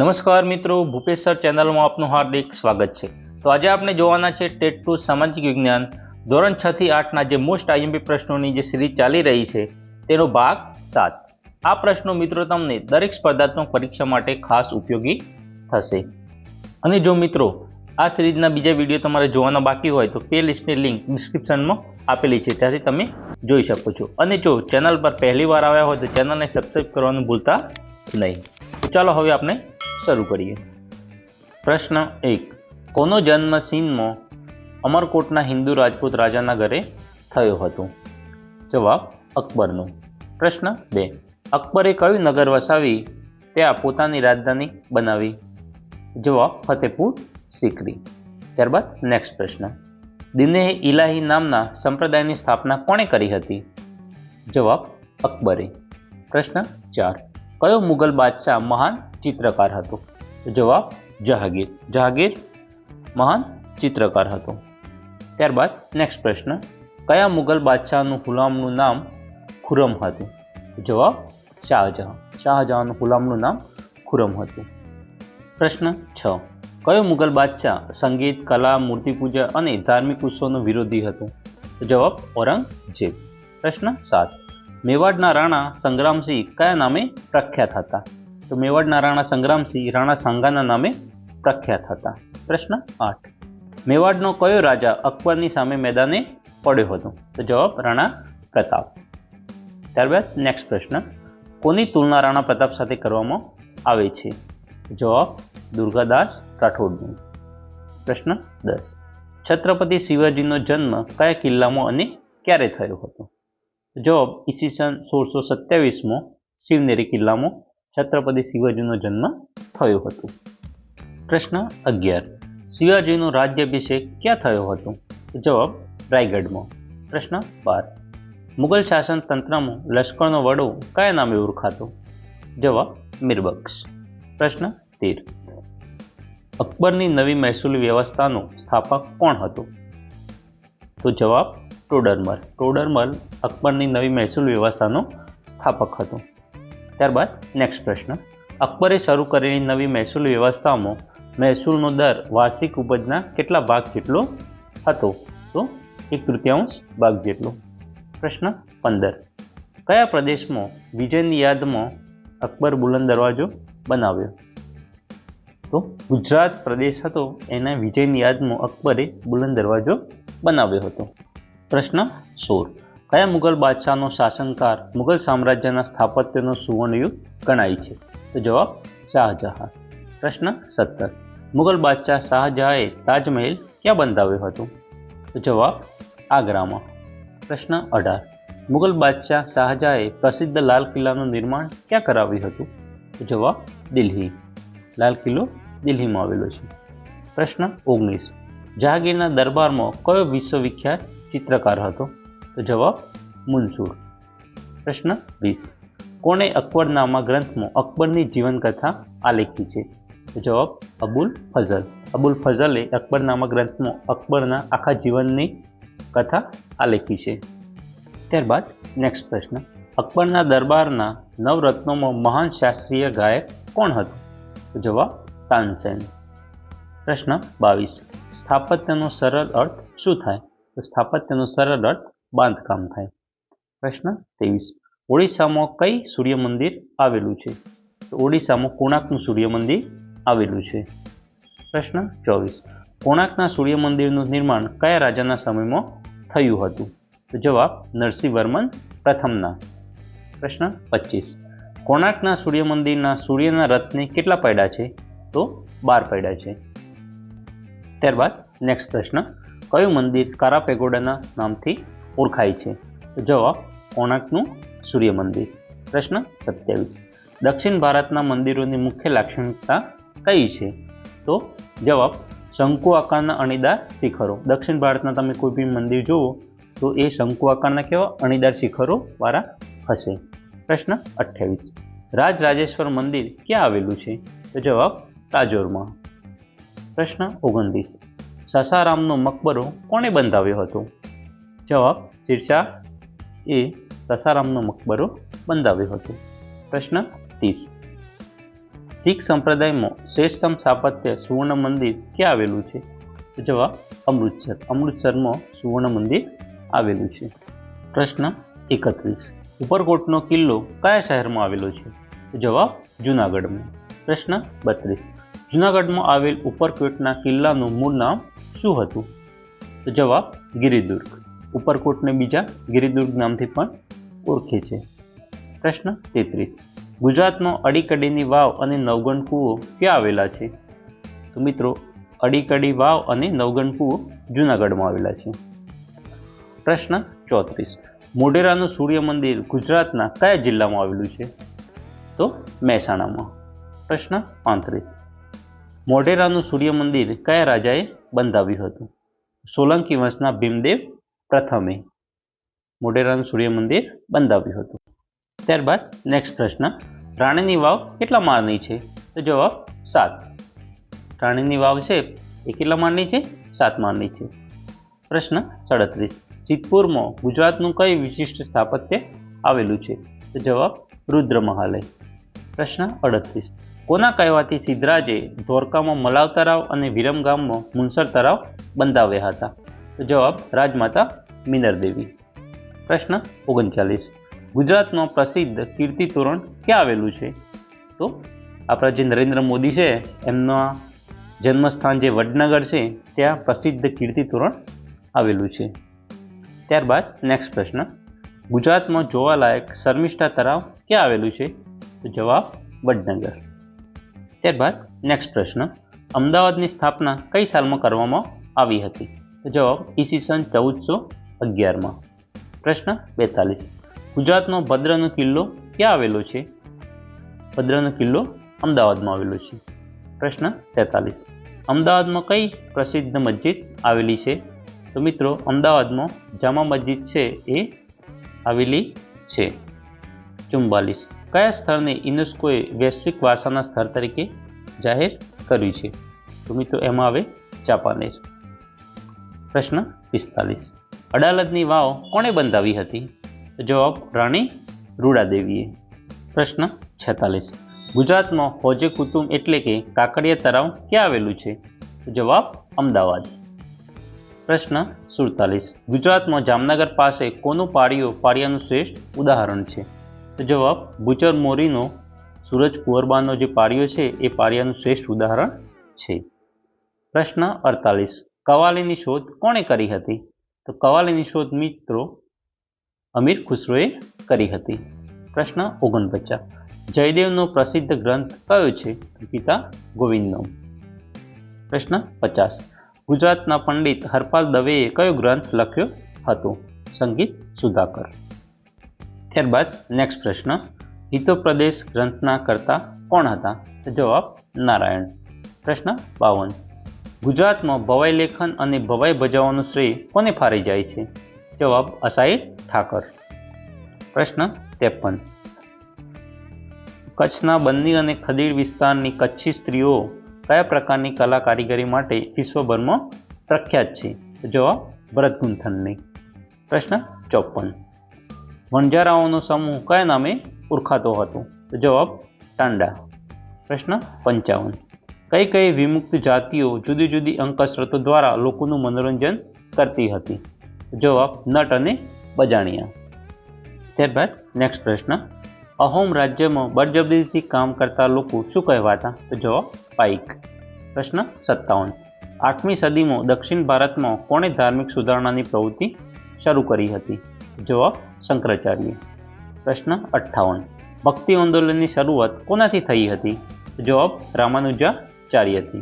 નમસ્કાર મિત્રો, ભૂપેશ સર ચેનલમાં આપનું હાર્દિક સ્વાગત છે. તો આજે આપણે જોવાના છે ટેટ ટુ સામાજિક વિજ્ઞાન. ધોરણ છ થી આઠના જે મોસ્ટ આઈએમપી પ્રશ્નોની જે સિરીઝ ચાલી રહી છે, તેનો ભાગ સાત. આ પ્રશ્નો મિત્રો તમને દરેક સ્પર્ધાત્મક પરીક્ષા માટે ખાસ ઉપયોગી થશે. અને જો મિત્રો, આ સિરીઝના બીજા વીડિયો તમારે જોવાના બાકી હોય, તો પે લિસ્ટની લિંક ડિસ્ક્રિપ્શનમાં આપેલી છે, ત્યાંથી તમે જોઈ શકો છો. અને જો ચેનલ પર પહેલી વાર આવ્યા હોય, તો ચેનલને સબસ્ક્રાઈબ કરવાનું ભૂલતા નહીં. ચાલો હવે આપણે શરૂ કરીએ. પ્રશ્ન એક. કોનો જન્મ ચીનમાં અમરકોટના હિન્દુ રાજપૂત રાજાના ઘરે થયો હતો? જવાબ, અકબરનો. પ્રશ્ન બે. અકબરે કયું નગર વસાવી ત્યાં પોતાની રાજધાની બનાવી? જવાબ ફતેપુર સિકરી. ત્યારબાદ નેક્સ્ટ પ્રશ્ન. દિનેહ ઇલાહી નામના સંપ્રદાયની સ્થાપના કોણે કરી હતી? જવાબ, અકબરે. પ્રશ્ન ચાર. કયો મુગલ બાદશાહ મહાન ચિત્રકાર હતો? જવાબ, જહાંગીર. જહાંગીર મહાન ચિત્રકાર હતો. ત્યારબાદ નેક્સ્ટ પ્રશ્ન, કયા મુગલ બાદશાહનું ગુલામનું નામ ખુરમ હતું? જવાબ, શાહજહાં. શાહજહાંનું ગુલામનું નામ ખુરમ હતું. પ્રશ્ન છ, કયો મુગલ બાદશાહ સંગીત, કલા મૂર્તિપૂજા અને ધાર્મિક ઉત્સવનો વિરોધી હતો? જવાબ, ઔરંગઝેબ. પ્રશ્ન સાત મેવાડના રાણા સંગ્રામસિંહ કયા નામે પ્રખ્યાત હતા? તો મેવાડના રાણા સંગ્રામસિંહ, રાણા સાંગાના નામે પ્રખ્યાત હતા. પ્રશ્ન આઠ. મેવાડનો કયો રાજા અકબરની સામે મેદાને પડ્યો હતો? તો જવાબ રાણા પ્રતાપ. ત્યારબાદ નેક્સ્ટ પ્રશ્ન. કોની તુલના રાણા પ્રતાપ સાથે કરવામાં આવે છે? જવાબ દુર્ગાદાસ રાઠોડનો. પ્રશ્ન દસ. છત્રપતિ શિવાજીનો જન્મ કયા કિલ્લામાં અને ક્યારે થયો હતો? જવાબ ઈસવીસન સોળસો સત્યાવીસમાં શિવનેરી કિલ્લામાં છત્રપતિ શિવાજીનો જન્મ થયો હતો. પ્રશ્ન અગિયાર. શિવાજીનો રાજ્યાભિષેક ક્યાં થયો હતો? જવાબ રાયગઢમાં. પ્રશ્ન બાર. મુગલ શાસન તંત્રમાં લશ્કરનો વડો કયા નામે ઓળખાતો? જવાબ મીરબક્ષ. પ્રશ્ન તેર. અકબરની નવી મહેસૂલી વ્યવસ્થાનો સ્થાપક કોણ હતો? તો જવાબ ટોડરમલ. ટોડરમલ અકબરની નવી મહેસૂલ વ્યવસ્થાનો સ્થાપક હતો. ત્યારબાદ નેક્સ્ટ પ્રશ્ન. અકબરે શરૂ કરેલી નવી મહેસૂલ વ્યવસ્થામાં મહેસૂલનો દર વાર્ષિક ઉપજના કેટલા ભાગ જેટલો હતો? તો એક તૃતીયાંશ ભાગ જેટલો. પ્રશ્ન પંદર. કયા પ્રદેશમાં વિજયની યાદમાં અકબર બુલંદ દરવાજો બનાવ્યો? તો ગુજરાત પ્રદેશ હતો, એના વિજયની યાદમાં અકબરે બુલંદ દરવાજો બનાવ્યો હતો. પ્રશ્ન સોળ. કયા મુગલ બાદશાહનો શાસનકાળ મુગલ સામ્રાજ્યના સ્થાપત્યનો સુવર્ણયુગ ગણાય છે? તો જવાબ શાહજહાં. પ્રશ્ન સત્તર. મુગલ બાદશાહ શાહજહાંએ તાજમહેલ ક્યાં બંધાવ્યો હતો? તો જવાબ આગ્રામાં. પ્રશ્ન અઢાર. મુગલ બાદશાહ શાહજહાંએ પ્રસિદ્ધ લાલ કિલ્લાનું નિર્માણ ક્યાં કરાવ્યું હતું? તો જવાબ દિલ્હી. લાલ કિલ્લો દિલ્હીમાં આવેલો છે. પ્રશ્ન ઓગણીસ. જહાંગીરના દરબારમાં કયો વિશ્વવિખ્યાત ચિત્રકાર હતો. તો જવાબ મુનસુર પ્રશ્ન વીસ. કોણે અકબરનામા ગ્રંથમાં અકબરની જીવનકથા આલેખી છે? તો જવાબ અબુલ ફઝલ. અબુલ ફઝલે અકબરનામા ગ્રંથમાં અકબરના આખા જીવનની કથા આલેખી છે. ત્યારબાદ નેક્સ્ટ પ્રશ્ન. અકબરના દરબારના નવરત્નોમાં મહાન શાસ્ત્રીય ગાયક કોણ હતું? તો જવાબ તાનસેન. પ્રશ્ન બાવીસ. સ્થાપત્યનો સરળ અર્થ શું થાય? તો સ્થાપત્યનું સરળ અર્થ બાંધકામ થાય. પ્રશ્ન ત્રેવીસ. ઓડિશામાં કઈ સૂર્ય મંદિર આવેલું છે? તો ઓડિશામાં કોણાકનું સૂર્ય મંદિર આવેલું છે. પ્રશ્ન ચોવીસ. કોણાર્કના સૂર્ય મંદિરનું નિર્માણ કયા રાજાના સમયમાં થયું હતું? તો જવાબ નરસિંહવર્મન પ્રથમના. પ્રશ્ન પચીસ. કોણાર્કના સૂર્ય મંદિરના સૂર્યના રથને કેટલા પૈડા છે? તો બાર પૈડા છે. ત્યારબાદ નેક્સ્ટ પ્રશ્ન. કયું મંદિર કારા પેગોડાના નામથી ઓળખાય છે? જવાબ, કોણાર્કનું સૂર્ય મંદિર. પ્રશ્ન સત્યાવીસ. દક્ષિણ ભારતના મંદિરોની મુખ્ય લાક્ષણિકતા કઈ છે? તો જવાબ, શંકુ આકારના અણીદાર શિખરો. દક્ષિણ ભારતના તમે કોઈ બી મંદિર જુઓ, તો એ શંકુ આકારના કેવા અણીદાર શિખરો વાળા હશે. પ્રશ્ન અઠ્યાવીસ. રાજ રાજેશ્વર મંદિર ક્યાં આવેલું છે? તો જવાબ, તાજોરમાં. પ્રશ્ન ઓગણત્રીસ. સસારામનો મકબરો કોણે બંધાવ્યો હતો? જવાબ શિરશાહ એ સસારામનો મકબરો બંધાવ્યો હતો. પ્રશ્ન ત્રીસ. શીખ સંપ્રદાયમાં શ્રેષ્ઠમ સ્થાપત્ય સુવર્ણ મંદિર ક્યાં આવેલું છે? જવાબ અમૃતસર. અમૃતસરમાં સુવર્ણ મંદિર આવેલું છે. પ્રશ્ન એકત્રીસ. ઉપરકોટનો કિલ્લો કયા શહેરમાં આવેલો છે? જવાબ જૂનાગઢમાં. પ્રશ્ન બત્રીસ. જૂનાગઢમાં આવેલ ઉપરકોટના કિલ્લાનું મૂળ નામ શું હતું? તો જવાબ ગિરિદુર્ગ. ઉપરકોટને બીજા ગિરિદુર્ગ નામથી પણ ઓળખે છે. પ્રશ્ન તેત્રીસ. ગુજરાતમાં અડીકડીની વાવ અને નવગણ કૂવો ક્યાં આવેલા છે? તો મિત્રો, અડીકડી વાવ અને નવગણ કૂવો જૂનાગઢમાં આવેલા છે. પ્રશ્ન ચોત્રીસ. મોઢેરાનું સૂર્ય મંદિર ગુજરાતના કયા જિલ્લામાં આવેલું છે? તો મહેસાણામાં. પ્રશ્ન પાંત્રીસ. મોઢેરાનું સૂર્ય મંદિર કયા રાજાએ બંધાવ્યું હતું? સોલંકી વંશના ભીમદેવ પ્રથમે મોઢેરાનું સૂર્ય મંદિર બંધાવ્યું હતું. ત્યારબાદ નેક્સ્ટ પ્રશ્ન, રાણીની વાવ કેટલા માળની છે? તો જવાબ, સાત. રાણીની વાવ છે એ કેટલા માળની છે? સાત માળની છે. પ્રશ્ન સાડત્રીસ. સિદ્ધપુરમાં ગુજરાતનું કઈ વિશિષ્ટ સ્થાપત્ય આવેલું છે? તો જવાબ, રુદ્ર મહાલય. પ્રશ્ન અડત્રીસ. કોના કહેવાથી સિદ્ધરાજે ધોરકામાં મલાવ તળાવ અને વિરમગામમાં મુનસર તળાવ બંધાવ્યા હતા? તો જવાબ રાજમાતા મિનરદેવી. પ્રશ્ન ઓગણચાલીસ. ગુજરાતનો પ્રસિદ્ધ કીર્તિ તોરણ ક્યાં આવેલું છે? તો આપણા જે નરેન્દ્ર મોદી છે, એમના જન્મસ્થાન જે વડનગર છે, ત્યાં પ્રસિદ્ધ કીર્તિ તોરણ આવેલું છે. ત્યારબાદ નેક્સ્ટ પ્રશ્ન. ગુજરાતમાં જોવાલાયક શર્મિષ્ઠા તળાવ ક્યાં આવેલું છે? તો જવાબ વડનગર. ત્યારબાદ નેક્સ્ટ પ્રશ્ન. અમદાવાદની સ્થાપના કઈ સાલમાં કરવામાં આવી હતી? તો જવાબ ઈસવીસન ચૌદસો અગિયારમાં. પ્રશ્ન બેતાલીસ. ગુજરાતનો ભદ્રનો કિલ્લો ક્યાં આવેલો છે? ભદ્રનો કિલ્લો અમદાવાદમાં આવેલો છે. પ્રશ્ન તેતાલીસ. અમદાવાદમાં કઈ પ્રસિદ્ધ મસ્જિદ આવેલી છે? તો મિત્રો, અમદાવાદમાં જામા મસ્જિદ છે એ આવેલી છે. ચુમ્બાલીસ કયા સ્થળને યુનેસ્કોએ વૈશ્વિક વારસાના સ્થળ તરીકે જાહેર કર્યું છે? તો મિત્રો, એમાં આવે જાપાનેર પ્રશ્ન પિસ્તાલીસ. અડાલજની વાવ કોણે બંધાવી હતી? જવાબ રાણી રૂડાદેવીએ. પ્રશ્ન છેતાલીસ. ગુજરાતમાં હોજે કુતુમ એટલે કે કાકડિયા તળાવ ક્યાં આવેલું છે? જવાબ અમદાવાદ. પ્રશ્ન સુડતાલીસ. ગુજરાતમાં જામનગર પાસે કોનું પાળિયો પાળિયાનું શ્રેષ્ઠ ઉદાહરણ છે? તો જવાબ, બુચર મોરીનો સૂરજ કુંવરબાનો જે પાળિયો છે, એ પાળિયાનું શ્રેષ્ઠ ઉદાહરણ છે. પ્રશ્ન અડતાલીસ. કવાલીની શોધ કોણે કરી હતી? તો કવાલીની શોધ મિત્રો અમીર ખુસરોએ કરી હતી. પ્રશ્ન ઓગણપચાસ. જયદેવનો પ્રસિદ્ધ ગ્રંથ કયો છે? પિતા ગોવિંદનો. પ્રશ્ન પચાસ. ગુજરાતના પંડિત હરપાલ દવેએ કયો ગ્રંથ લખ્યો હતો? સંગીત સુધાકર. ત્યારબાદ નેક્સ્ટ પ્રશ્ન. હિતોપ્રદેશ ગ્રંથના કરતા કોણ હતા? જવાબ નારાયણ. પ્રશ્ન બાવન. ગુજરાતમાં ભવાઈ લેખન અને ભવાઈ ભજવવાનું શ્રેય કોને ફારી જાય છે? જવાબ અસાઈ ઠાકર. પ્રશ્ન ત્રેપન. કચ્છના બંદી અને ખદીર વિસ્તારની કચ્છી સ્ત્રીઓ કયા પ્રકારની કલા કારીગરી માટે વિશ્વભરમાં પ્રખ્યાત છે? જવાબ ભરતગુંથનની. પ્રશ્ન ચોપન. વણજારાઓનો સમૂહ કયા નામે ઓળખાતો હતો? તો જવાબ ટાંડા. પ્રશ્ન પંચાવન. કઈ કઈ વિમુક્ત જાતિઓ જુદી જુદી અંકસરતો દ્વારા લોકોનું મનોરંજન કરતી હતી? જવાબ નટ અને બજાણિયા. ત્યારબાદ નેક્સ્ટ પ્રશ્ન. અહોમ રાજ્યમાં બળજબરીથી કામ કરતા લોકો શું કહેવાતા? તો જવાબ પાઇક. પ્રશ્ન સત્તાવન. આઠમી સદીમાં દક્ષિણ ભારતમાં કોણે ધાર્મિક સુધારણાની પ્રવૃત્તિ શરૂ કરી હતી? જવાબ શંકરાચાર્ય. પ્રશ્ન અઠ્ઠાવન. ભક્તિ આંદોલનની શરૂઆત કોનાથી થઈ હતી? જવાબ રામાનુજાચાર્યથી.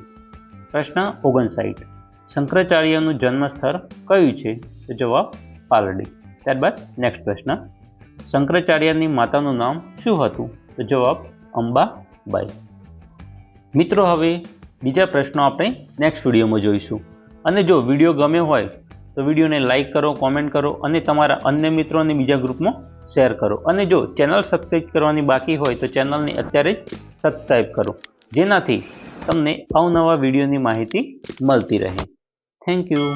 પ્રશ્ન ઓગણસાઠ. શંકરાચાર્યનું જન્મસ્થળ કયું છે? તો જવાબ પાલડી. ત્યારબાદ નેક્સ્ટ પ્રશ્ન. શંકરાચાર્યની માતાનું નામ શું હતું? તો જવાબ અંબાબાઈ. મિત્રો, હવે બીજા પ્રશ્નો આપણે નેક્સ્ટ વિડીયોમાં જોઈશું. અને જો વીડિયો ગમ્યો હોય તો વિડીયોને લાઇક કરો કોમેન્ટ કરો અને તમારા અન્ય મિત્રો અને બીજા ગ્રુપમાં શેર કરો. અને જો ચેનલ સબસ્ક્રાઈબ કરવાની બાકી હોય તો ચેનલને અત્યારે જ સબસ્ક્રાઈબ કરો. જેનાથી તમને અવનવા વિડીયોની માહિતી મળતી રહે. Thank you